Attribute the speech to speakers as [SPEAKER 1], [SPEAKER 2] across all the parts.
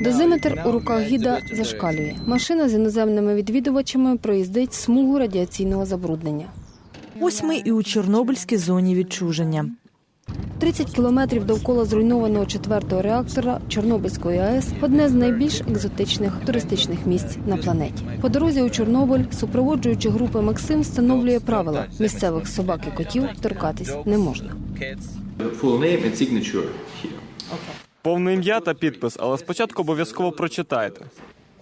[SPEAKER 1] Дозиметр у руках гіда зашкалює. Машина з іноземними відвідувачами проїздить смугу радіаційного забруднення.
[SPEAKER 2] Ось ми і у Чорнобильській зоні відчуження.
[SPEAKER 1] 30 кілометрів довкола зруйнованого четвертого реактора Чорнобильської АЕС одне з найбільш екзотичних туристичних місць на планеті. По дорозі у Чорнобиль, супроводжуючи групи Максим, встановлює правила місцевих собак і котів торкатись не можна.
[SPEAKER 3] Повне ім'я та підпис, але спочатку обов'язково прочитайте.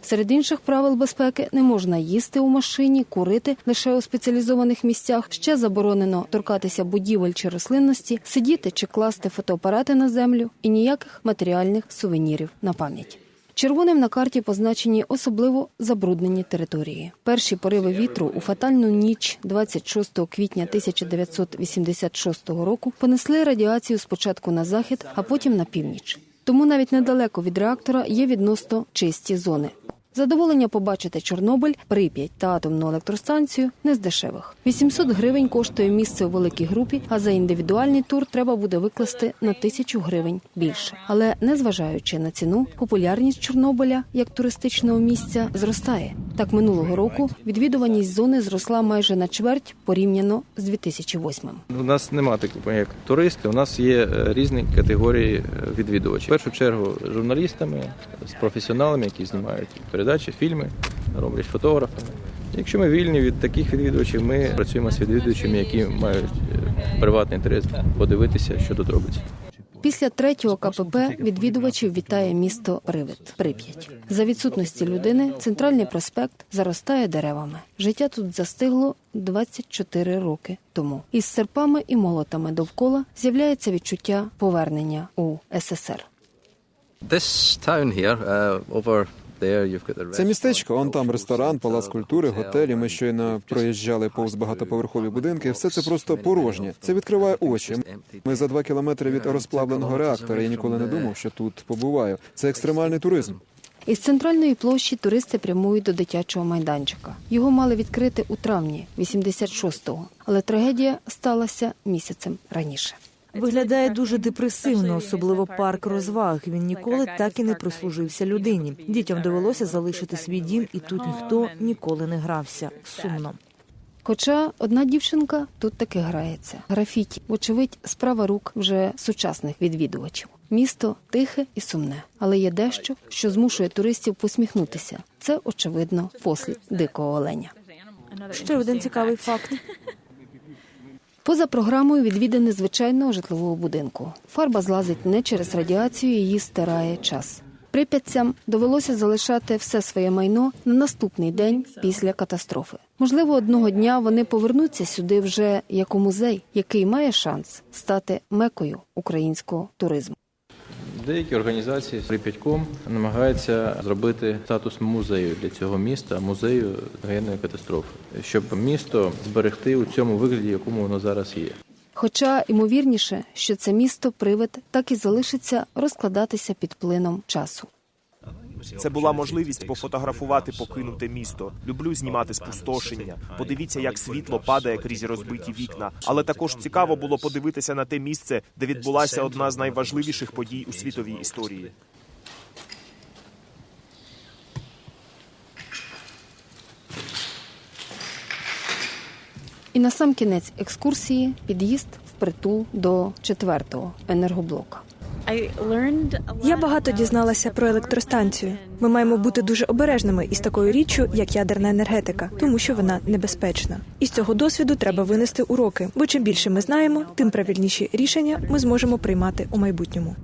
[SPEAKER 1] Серед інших правил безпеки не можна їсти у машині, курити лише у спеціалізованих місцях. Ще заборонено торкатися будівель чи рослинності, сидіти чи класти фотоапарати на землю і ніяких матеріальних сувенірів на пам'ять. Червоним на карті позначені особливо забруднені території. Перші пориви вітру у фатальну ніч 26 квітня 1986 року понесли радіацію спочатку на захід, а потім на північ. Тому навіть недалеко від реактора є відносно чисті зони. Задоволення побачити Чорнобиль, Прип'ять та атомну електростанцію не з дешевих. 800 гривень коштує місце у великій групі, а за індивідуальний тур треба буде викласти на тисячу гривень більше. Але незважаючи на ціну, популярність Чорнобиля як туристичного місця зростає. Так минулого року відвідуваність зони зросла майже на чверть порівняно з 2008.
[SPEAKER 4] У нас немає такого як туристи. У нас є е, різні категорії е, відвідувачів. В першу чергу журналістами, з професіоналами, які знімають передачі, фільми, роблять фотографами. Якщо ми вільні від таких відвідувачів, ми працюємо з відвідувачами, які мають е, приватний інтерес подивитися, що тут робиться.
[SPEAKER 1] Після третього КПП відвідувачів вітає місто Привид Прип'ять. За відсутності людини центральний проспект заростає деревами. Життя тут застигло 24 роки тому. Із серпами і молотами довкола з'являється відчуття повернення у СССР.
[SPEAKER 5] This town here, uh, over
[SPEAKER 6] Це містечко, он там ресторан, палац культури, готелі. Ми щойно проїжджали повз багатоповерхові будинки. Все це просто порожнє. Це відкриває очі. Ми за два кілометри від розплавленого реактора. Я ніколи не думав, що тут побуваю. Це екстремальний туризм.
[SPEAKER 1] Із центральної площі туристи прямують до дитячого майданчика. Його мали відкрити у травні 86-го, але трагедія сталася місяцем раніше.
[SPEAKER 2] Виглядає дуже депресивно, особливо парк розваг. Він ніколи так і не прислужився людині. Дітям довелося залишити свій дім, і тут ніхто ніколи не грався. Сумно.
[SPEAKER 1] Хоча одна дівчинка тут таки грається. Графіті, вочевидь, справа рук вже сучасних відвідувачів. Місто тихе і сумне, але є дещо, що змушує туристів посміхнутися. Це очевидно послід дикого оленя.
[SPEAKER 2] Ще один цікавий факт.
[SPEAKER 1] Поза програмою відвідини звичайного житлового будинку. Фарба злазить не через радіацію, її стирає час. Прип'ятцям довелося залишати все своє майно на наступний день після катастрофи. Можливо, одного дня вони повернуться сюди вже як у музей, який має шанс стати мекою українського туризму.
[SPEAKER 4] Деякі організації з Прип'ятьком намагаються зробити статус музею для цього міста, музею воєнної катастрофи, щоб місто зберегти у цьому вигляді, якому воно зараз є.
[SPEAKER 1] Хоча ймовірніше, що це місто привид так і залишиться розкладатися під плином часу.
[SPEAKER 7] Це була можливість пофотографувати покинуте місто. Люблю знімати спустошення. Подивіться, як світло падає крізь розбиті вікна. Але також цікаво було подивитися на те місце, де відбулася одна з найважливіших подій у світовій історії.
[SPEAKER 1] І на сам кінець екскурсії під'їзд впритул до четвертого енергоблока.
[SPEAKER 8] Я багато дізналася про електростанцію. Ми маємо бути дуже обережними із такою річчю, як ядерна енергетика, тому що вона небезпечна. Із цього досвіду треба винести уроки, бо чим більше ми знаємо, тим правильніші рішення ми зможемо приймати у майбутньому.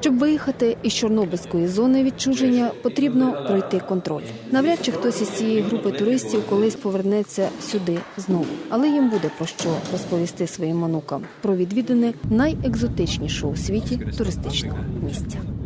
[SPEAKER 1] Щоб виїхати із Чорнобильської зони відчуження, потрібно пройти контроль. Навряд чи хтось із цієї групи туристів колись повернеться сюди знову, але їм буде про що розповісти своїм онукам про відвідини найекзотичнішого у світі туристичного місця.